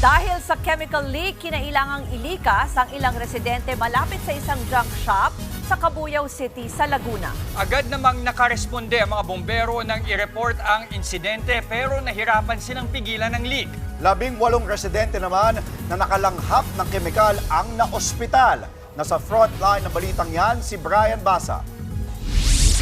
Dahil sa chemical leak, kinailangang ilikas ang ilang residente malapit sa isang junk shop sa Cabuyao City sa Laguna. Agad namang nakaresponde ang mga bombero nang i-report ang insidente pero nahirapan silang pigilan ng leak. Labing walong residente naman na nakalanghap ng kemikal ang naospital. Nasa front line ng balitang yan si Brian Basa.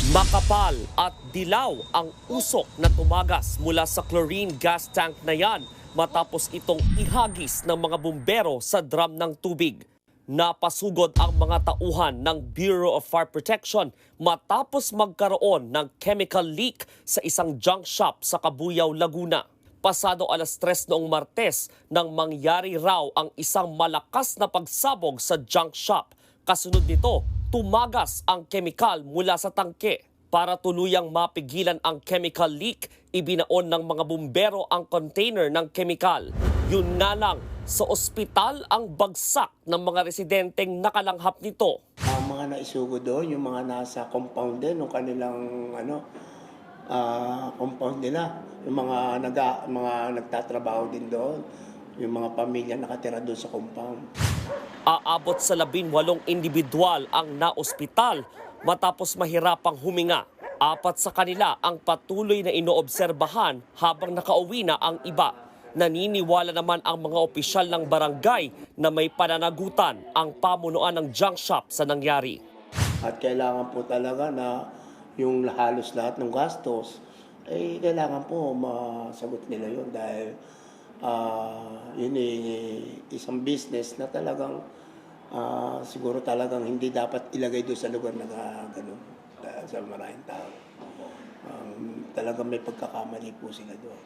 Makapal at dilaw ang usok na tumagas mula sa chlorine gas tank na yan matapos itong ihagis ng mga bumbero sa drum ng tubig. Napasugod ang mga tauhan ng Bureau of Fire Protection matapos magkaroon ng chemical leak sa isang junk shop sa Cabuyao, Laguna. Pasado alas 3 noong Martes nang mangyari raw ang isang malakas na pagsabog sa junk shop. Kasunod nito, tumagas ang kemikal mula sa tangke. Para tuluyang mapigilan ang chemical leak, ibinaon ng mga bumbero ang container ng kemikal. Yun nga lang, sa ospital ang bagsak ng mga residenteng nakalanghap nito. Ang mga naisugo doon, yung mga nasa compound din, ng kanilang ano, ah, compound nila, yung mga naga, mga nagtatrabaho din doon, yung mga pamilya nakatira doon sa compound. Aabot sa labing walong individual ang naospital matapos mahirapang huminga. Apat sa kanila ang patuloy na inoobserbahan habang nakauwi na ang iba. Naniniwala naman ang mga opisyal ng barangay na may pananagutan ang pamunuan ng junk shop sa nangyari. At kailangan po talaga na yung halos lahat ng gastos, eh kailangan po masagot nila yun dahil ah, yun eh, isang business na talagang ah, siguro talagang hindi dapat ilagay doon sa lugar na ga- ganun dahil sa maraming tao. Um, talagang may pagkakamali po sila doon.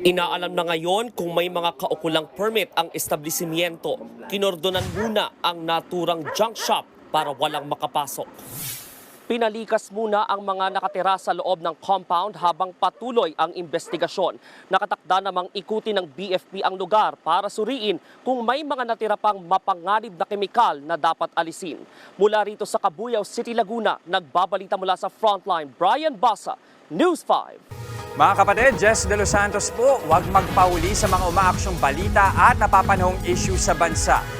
Inaalam na ngayon kung may mga kaukulang permit ang establishmento. Kinordonan muna ang naturang junk shop para walang makapasok. Pinalikas muna ang mga nakatira sa loob ng compound habang patuloy ang investigasyon. Nakatakda namang ikuti ng BFP ang lugar para suriin kung may mga natira pang mapanganib na kemikal na dapat alisin. Mula rito sa Cabuyao City, Laguna, nagbabalita mula sa Frontline, Brian Basa, News 5. Mga kapatid, Jess De Los Santos po, huwag magpauli sa mga umaaksyong balita at napapanahong issue sa bansa.